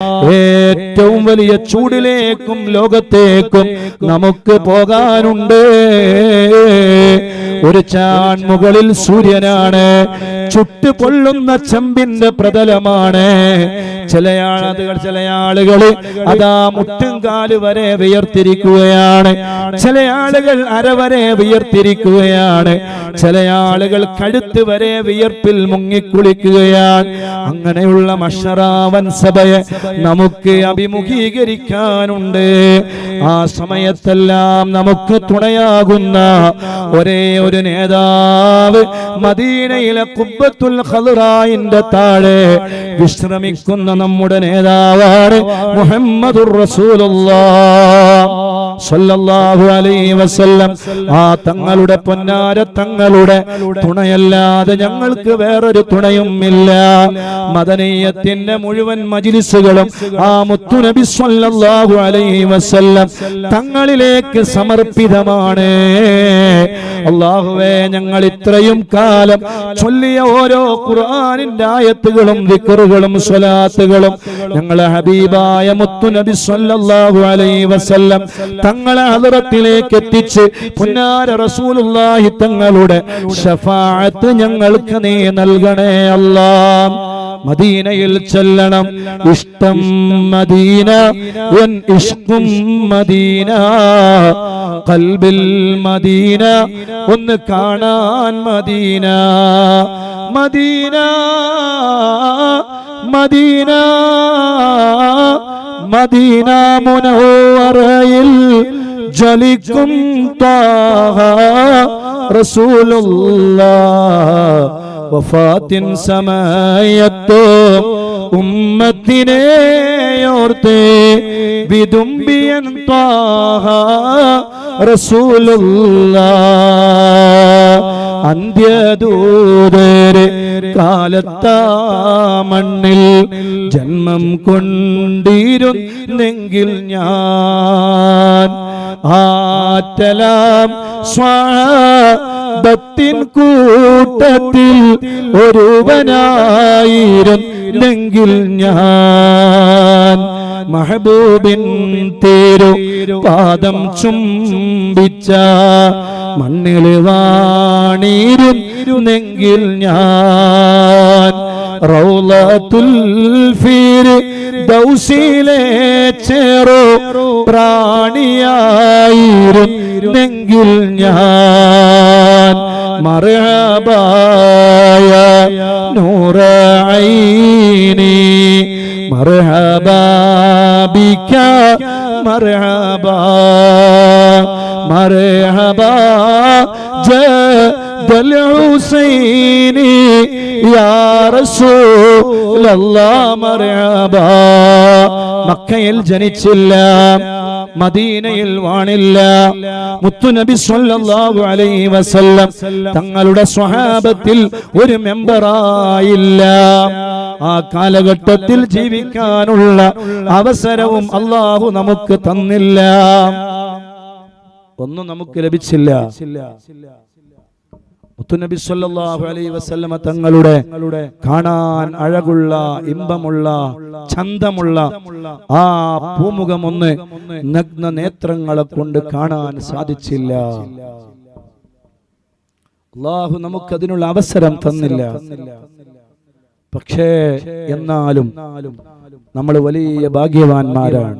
ഏറ്റവും വലിയ ചൂടിലേക്കും ലോകത്തേക്കും നമുക്ക് പോകാനുണ്ട്. ഒരു ചാൺ മുകളിൽ സൂര്യനാണ്. ചുട്ടു പൊള്ളുന്ന ചെമ്പിന്റെ പ്രതലമാണ്. ആളുകൾ ചില ആളുകൾ അതാ മുട്ടുംകാൽ വരെ വിയർത്തിരിക്കുകയാണ്. ചില ആളുകൾ അരവരെ വിയർത്തിരിക്കുകയാണ്. ചില ആളുകൾ കഴുത്ത് വരെ വിയർപ്പിൽ മുങ്ങിക്കുളിക്കുകയാണ്. അങ്ങനെയുള്ള മഷറാവൻ സഭയെ നമുക്ക് അഭിമുഖീകരിക്കാനുണ്ട്. ആ സമയത്തെല്ലാം നമുക്ക് തുണയാകുന്ന ഒരേ ഒരു നേതാവ് മദീനയിലെ കുബത്തുൽ ഖദറായിന്റെ താഴെ വിശ്രമിക്കുന്ന നമ്മുടെ നേതാവാണ് മുഹമ്മദുർ റസൂലുള്ളാഹ് സല്ലല്ലാഹു അലൈഹി വസല്ലം. ആ തങ്ങളുടെ പൊന്നാര തങ്ങളുടെ തുണയല്ലാതെ ഞങ്ങൾക്ക് വേറൊരു തുണയും ഇല്ല. മദനീയത്തിന്റെ മുഴുവൻ മജിലിസുകളും ആ മുത്തുനബി സല്ലല്ലാഹു അലൈഹി വസല്ലം തങ്ങളിലേക്ക് സമർപ്പിതമാണ്. അള്ളാഹുവേ ഞങ്ങൾ ഇത്രയും കാലം ചൊല്ലിയ ഓരോ ഖുർആനിന്റെ ആയത്തുകളും വിക്കറുകളും സ്വലാത്തുകളും ഞങ്ങളെ ഹബീബായ മുത്തുനബി സല്ലല്ലാഹു അലൈഹി വസല്ലം തങ്ങളെ ഹദറത്തിലേക്ക് എത്തിച്ച് പുന്നാര റസൂലുള്ളാഹി തങ്ങളുടെ ഷഫാഅത്ത് ഞങ്ങൾക്ക് നീ നൽകണേ അല്ലാ. മദീനയിൽ ചെല്ലണം. ഇഷ്ടം മദീന. എൻ ഇഷ്കും മദീന. കൽബിൽ മദീന. ഒന്ന് കാണാൻ മദീന. മദീന. മദീന. മദീന മുനഹോറയിൽ ജലിക്കും താഹ റസൂലുള്ള വഫാത്തിൻ സമയത്തോ ഉമ്മത്തിനെ ഓർത്ത് വിതുമ്പിയൻ താഹ റസൂലുള്ള അന്ത്യദൂതരെ കാലത്താ മണ്ണിൽ ജന്മം കൊണ്ടിരുന്നെങ്കിൽ ഞാൻ ആറ്റലാം സ്വാദത്തിൻ കൂട്ടത്തിൽ ഒരുവനായിരുന്നെങ്കിൽ ഞാൻ മഹബൂബിൻ തേരു പാദം ചുംബിച്ച മണ്ണിൽ വാണിരുന്നെങ്കിൽ ഞാൻ റൗലത്തുൽ ഫീർ ദൗസിലെ ചേറോ പ്രാണിയായിരുന്നെങ്കിൽ ഞാൻ മറബായ നൂറൈനി മറഹബിക്ക മറഹബ മറഹബ ജല ഹുസൈനി യാ റസൂലല്ലാഹ് മർഹബാ. മക്കയിൽ ജനിച്ചില്ല മദീനയിൽ വാണില്ല. മുത്തുനബി സല്ലല്ലാഹു അലൈഹി വസല്ലം തങ്ങളുടെ സ്വഹാബത്തിൽ ഒരു മെമ്പറായില്ല. ആ കാലഘട്ടത്തിൽ ജീവിക്കാനുള്ള അവസരവും അള്ളാഹു നമുക്ക് തന്നില്ല. ഒന്നും നമുക്ക് ലഭിച്ചില്ല. മുത്തുനബി സല്ലല്ലാഹു അലൈഹി വസല്ലമ തങ്ങളുടെ കാണാൻ അഴകുള്ള ഇമ്പമുള്ള ചന്തമുള്ള ആ പൂമുഖം ഒന്ന് നഗ്ന നേത്രങ്ങളെ കൊണ്ട് കാണാൻ സാധിച്ചില്ല. അള്ളാഹു നമുക്കതിനുള്ള അവസരം തന്നില്ല. പക്ഷേ എന്നാലും നമ്മൾ വലിയ ഭാഗ്യവാന്മാരാണ്.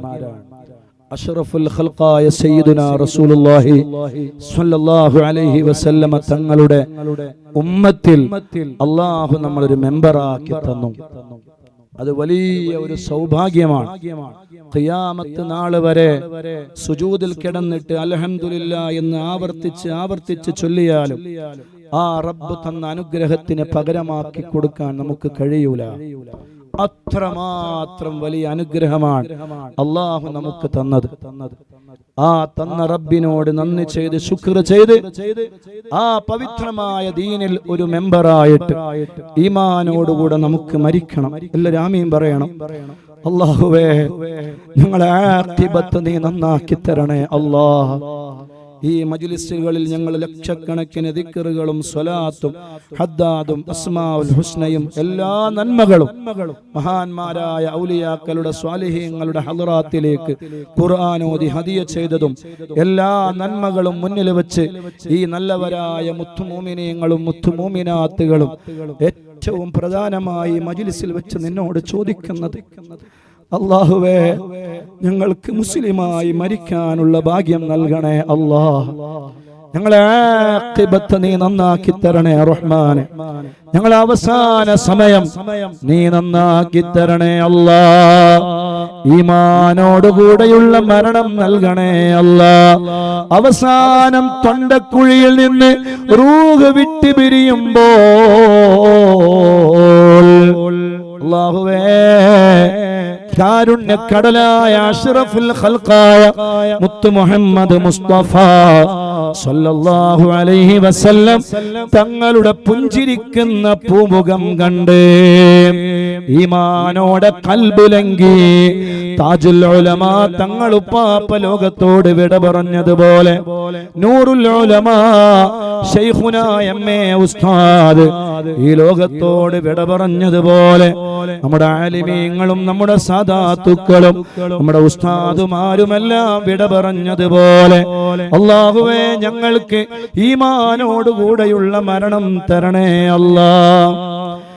അഷ്റഫുൽ ഖൽഖായ സയ്യിദുന റസൂലുള്ളാഹി സ്വല്ലല്ലാഹു അലൈഹി വസല്ലമ തങ്ങളുടെ ഉമ്മത്തിൽ അള്ളാഹു നമ്മളൊരു മെമ്പറാക്കി തന്നു. അത് വലിയ ഒരു സൗഭാഗ്യമാണ്. ഖിയാമത്ത് നാൾ വരെ സുജൂദിൽ കിടന്നിട്ട് അലഹമുല്ല എന്ന് ആവർത്തിച്ച് ആവർത്തിച്ച് ചൊല്ലിയാലും ആ റബ്ബ് തന്ന അനുഗ്രഹത്തിന് പകരമാക്കി കൊടുക്കാൻ നമുക്ക് കഴിയൂല. അത്രമാത്രം വലിയ അനുഗ്രഹമാണ് അള്ളാഹു നമുക്ക് തന്നത്. ആ തന്ന റബ്ബിനോട് നന്ദി ചെയ്ത് ശുക്ർ ചെയ്ത് ആ പവിത്രമായ ദീനിൽ ഒരു മെമ്പറായിട്ട് ഈമാനോടുകൂടെ നമുക്ക് മരിക്കണം. എല്ലാവരും ആമീൻ പറയണം. അള്ളാഹുവേ ഞങ്ങളെ ആക്തിബത്ത് നീ നന്നാക്കി തരണേ അള്ളാഹ്. ഈ മജ്ലിസുകളിൽ ഞങ്ങൾ ലക്ഷക്കണക്കിന് ദിക്കറുകളും സ്വലാത്തും ഹദ്ദാദും അസ്മാഉൽ ഹുസ്നയും എല്ലാ നന്മകളും മഹാന്മാരായ ഔലിയാക്കളുടെ സ്വാലിഹ്യങ്ങളുടെ ഹലറാത്തിലേക്ക് ഖുർആാനോദി ഹദിയ ചെയ്തതും എല്ലാ നന്മകളും മുന്നിൽ വെച്ച് ഈ നല്ലവരായ മുത്തുമൂമിനീങ്ങളും മുത്തുമൂമിനാത്തുകളും ഏറ്റവും പ്രധാനമായി മജ്ലിസിൽ വെച്ച് നിന്നോട് ചോദിക്കുന്നത് അള്ളാഹുവേ ഞങ്ങൾക്ക് മുസ്ലിമായി മരിക്കാനുള്ള ഭാഗ്യം നൽകണേ അള്ളാഹ്. ഞങ്ങളെ ആഖിബത്ത് നീ നന്നാക്കി തരണേ റഹ്മാനെ. ഞങ്ങളെ അവസാന സമയം നീ നന്നാക്കി തരണേ അല്ലാ ഈമാനോടുകൂടെയുള്ള മരണം നൽകണേ അല്ല. അവസാനം തൊണ്ടക്കുഴിയിൽ നിന്ന് റൂഹ് വിട്ട് പിരിയുമ്പോൾ അല്ലാഹുവേ കാരുണ്യക്കടലായ അഷ്റഫുൽ ഖൽഖായ മുത്തു മുഹമ്മദ് മുസ്തഫ സല്ലല്ലാഹു അലൈഹി വസല്ലം തങ്ങളുടെ പുഞ്ചിരിക്കുന്ന പൂമുഖം കണ്ട് ഈമാനോടെ കൽബിലെങ്കി താജുൽ ഉലമാ തങ്ങൾ ഉപ്പാപ്പ ലോകത്തോട് വിട പറഞ്ഞതുപോലെ നൂറുൽ ഉലമാ ഉസ്താദ് ഈ ലോകത്തോട് വിട പറഞ്ഞതുപോലെ നമ്മുടെ ആലിമീങ്ങളും നമ്മുടെ സദാത്തുക്കളും നമ്മുടെ ഉസ്താദുമാരുമെല്ലാം വിട പറഞ്ഞതുപോലെ അള്ളാഹുവേ ഞങ്ങൾക്ക് ഈമാനോടുകൂടെയുള്ള മരണം തരണേ അല്ലാ.